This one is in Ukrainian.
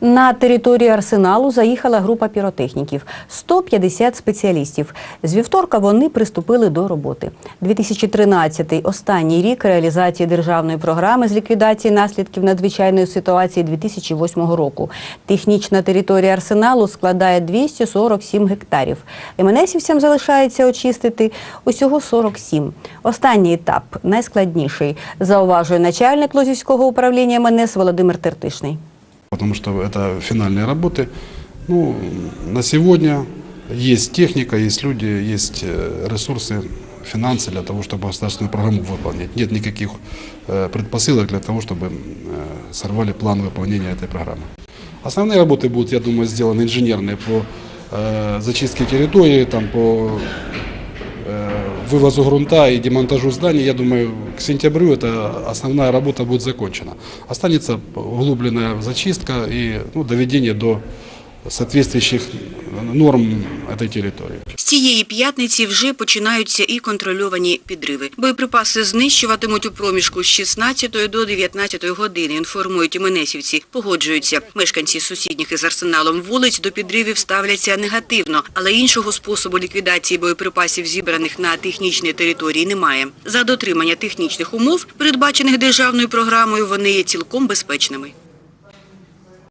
На територію арсеналу заїхала група піротехніків 150 спеціалістів. З вівторка вони приступили до роботи. 2013 – останній рік реалізації державної програми з ліквідації наслідків надзвичайної ситуації 2008 року. Технічна територія арсеналу складає 247 гектарів. МНСівцям залишається очистити усього 47. Останній етап найскладніший, зауважує начальник Лозівського управління МНС Володимир Тертишний. Потому что это финальные работы. Ну, на сегодня есть техника, есть люди, есть э, ресурсы, финансы для того, чтобы государственную программу выполнять. Нет никаких э, предпосылок для того, чтобы э, сорвали план выполнения этой программы. Основные работы будут, я думаю, сделаны инженерные по зачистке территории, там, по вывозу грунта и демонтажу зданий, я думаю, к сентябрю эта основная работа будет закончена. Останется углубленная зачистка и ну, доведение до соответствующих норм этой территории. З цієї п'ятниці вже починаються і контрольовані підриви. Боєприпаси знищуватимуть у проміжку з 16 до 19 години, інформують іменесівці. Погоджуються. Мешканці сусідніх із арсеналом вулиць до підривів ставляться негативно, але іншого способу ліквідації боєприпасів, зібраних на технічній території, немає. За дотримання технічних умов, передбачених державною програмою, вони є цілком безпечними.